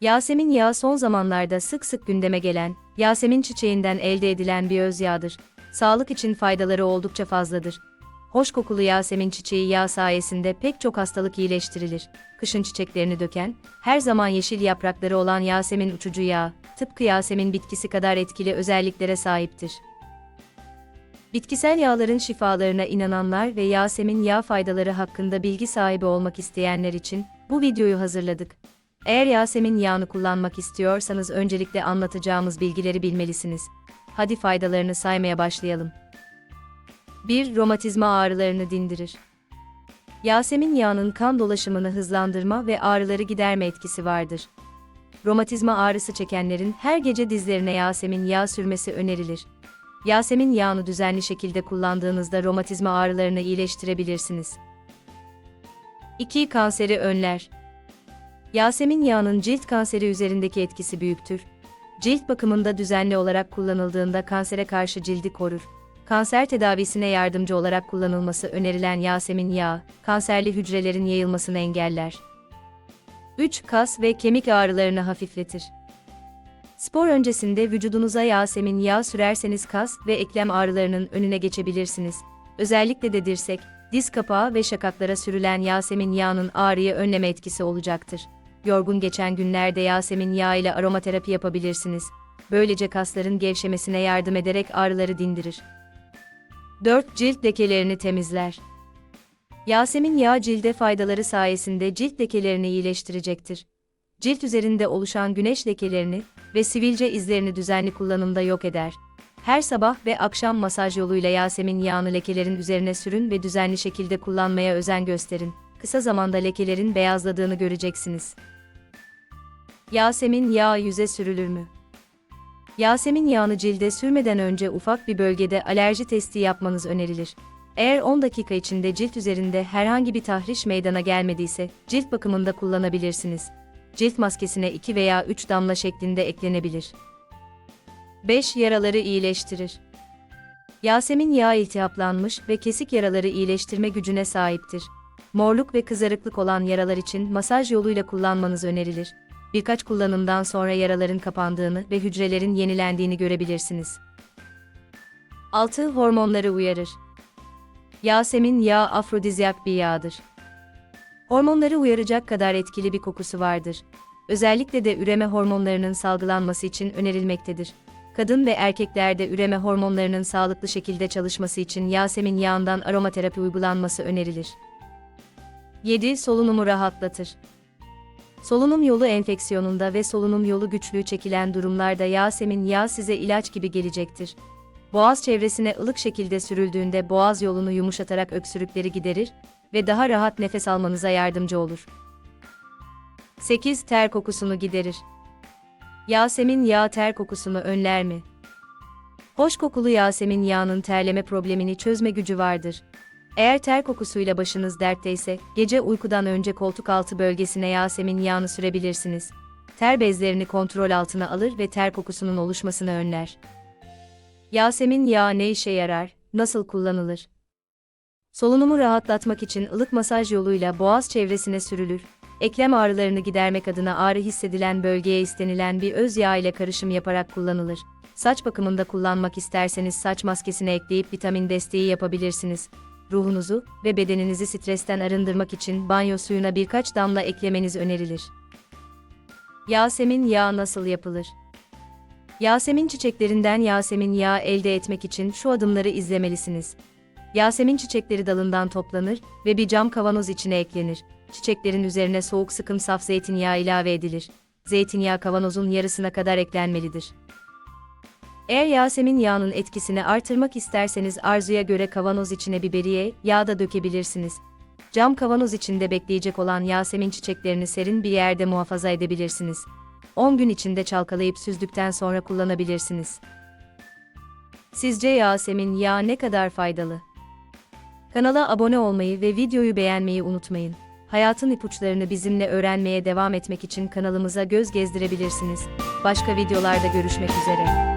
Yasemin yağı son zamanlarda sık sık gündeme gelen, Yasemin çiçeğinden elde edilen bir öz yağdır. Sağlık için faydaları oldukça fazladır. Hoş kokulu Yasemin çiçeği yağı sayesinde pek çok hastalık iyileştirilir. Kışın çiçeklerini döken, her zaman yeşil yaprakları olan Yasemin uçucu yağı, tıpkı Yasemin bitkisi kadar etkili özelliklere sahiptir. Bitkisel yağların şifalarına inananlar ve Yasemin yağ faydaları hakkında bilgi sahibi olmak isteyenler için bu videoyu hazırladık. Eğer Yasemin yağını kullanmak istiyorsanız öncelikle anlatacağımız bilgileri bilmelisiniz. Hadi faydalarını saymaya başlayalım. 1. Romatizma ağrılarını dindirir. Yasemin yağının kan dolaşımını hızlandırma ve ağrıları giderme etkisi vardır. Romatizma ağrısı çekenlerin her gece dizlerine Yasemin yağı sürmesi önerilir. Yasemin yağını düzenli şekilde kullandığınızda romatizma ağrılarını iyileştirebilirsiniz. 2. Kanseri önler. Yasemin yağının cilt kanseri üzerindeki etkisi büyüktür. Cilt bakımında düzenli olarak kullanıldığında kansere karşı cildi korur. Kanser tedavisine yardımcı olarak kullanılması önerilen Yasemin yağı, kanserli hücrelerin yayılmasını engeller. 3. Kas ve kemik ağrılarını hafifletir. Spor öncesinde vücudunuza Yasemin yağı sürerseniz kas ve eklem ağrılarının önüne geçebilirsiniz. Özellikle de dirsek, diz kapağı ve şakaklara sürülen Yasemin yağının ağrıyı önleme etkisi olacaktır. Yorgun geçen günlerde Yasemin yağı ile aromaterapi yapabilirsiniz. Böylece kasların gevşemesine yardım ederek ağrıları dindirir. 4. Cilt lekelerini temizler. Yasemin yağı cilde faydaları sayesinde cilt lekelerini iyileştirecektir. Cilt üzerinde oluşan güneş lekelerini ve sivilce izlerini düzenli kullanımda yok eder. Her sabah ve akşam masaj yoluyla Yasemin yağını lekelerin üzerine sürün ve düzenli şekilde kullanmaya özen gösterin. Kısa zamanda lekelerin beyazladığını göreceksiniz. Yasemin yağı yüze sürülür mü? Yasemin yağını cilde sürmeden önce ufak bir bölgede alerji testi yapmanız önerilir. Eğer 10 dakika içinde cilt üzerinde herhangi bir tahriş meydana gelmediyse, cilt bakımında kullanabilirsiniz. Cilt maskesine 2 veya 3 damla şeklinde eklenebilir. 5. Yaraları iyileştirir. Yasemin yağı iltihaplanmış ve kesik yaraları iyileştirme gücüne sahiptir. Morluk ve kızarıklık olan yaralar için masaj yoluyla kullanmanız önerilir. Birkaç kullanımdan sonra yaraların kapandığını ve hücrelerin yenilendiğini görebilirsiniz. 6. Hormonları uyarır. Yasemin yağı afrodizyak bir yağdır. Hormonları uyaracak kadar etkili bir kokusu vardır. Özellikle de üreme hormonlarının salgılanması için önerilmektedir. Kadın ve erkeklerde üreme hormonlarının sağlıklı şekilde çalışması için Yasemin yağından aromaterapi uygulanması önerilir. 7. Solunumu rahatlatır. Solunum yolu enfeksiyonunda ve solunum yolu güçlüğü çekilen durumlarda Yasemin yağı size ilaç gibi gelecektir. Boğaz çevresine ılık şekilde sürüldüğünde boğaz yolunu yumuşatarak öksürükleri giderir ve daha rahat nefes almanıza yardımcı olur. 8. Ter kokusunu giderir. Yasemin yağı ter kokusunu önler mi? Hoş kokulu Yasemin yağının terleme problemini çözme gücü vardır. Eğer ter kokusuyla başınız dertteyse, gece uykudan önce koltuk altı bölgesine Yasemin yağını sürebilirsiniz. Ter bezlerini kontrol altına alır ve ter kokusunun oluşmasını önler. Yasemin yağı ne işe yarar, nasıl kullanılır? Solunumu rahatlatmak için ılık masaj yoluyla boğaz çevresine sürülür. Eklem ağrılarını gidermek adına ağrı hissedilen bölgeye istenilen bir öz yağ ile karışım yaparak kullanılır. Saç bakımında kullanmak isterseniz saç maskesine ekleyip vitamin desteği yapabilirsiniz. Ruhunuzu ve bedeninizi stresten arındırmak için banyo suyuna birkaç damla eklemeniz önerilir. Yasemin yağı nasıl yapılır? Yasemin çiçeklerinden Yasemin yağı elde etmek için şu adımları izlemelisiniz. Yasemin çiçekleri dalından toplanır ve bir cam kavanoz içine eklenir. Çiçeklerin üzerine soğuk sıkım saf zeytinyağı ilave edilir. Zeytinyağı kavanozun yarısına kadar eklenmelidir. Eğer Yasemin yağının etkisini artırmak isterseniz arzuya göre kavanoz içine biberiye, yağ da dökebilirsiniz. Cam kavanoz içinde bekleyecek olan Yasemin çiçeklerini serin bir yerde muhafaza edebilirsiniz. 10 gün içinde çalkalayıp süzdükten sonra kullanabilirsiniz. Sizce Yasemin yağı ne kadar faydalı? Kanala abone olmayı ve videoyu beğenmeyi unutmayın. Hayatın ipuçlarını bizimle öğrenmeye devam etmek için kanalımıza göz gezdirebilirsiniz. Başka videolarda görüşmek üzere.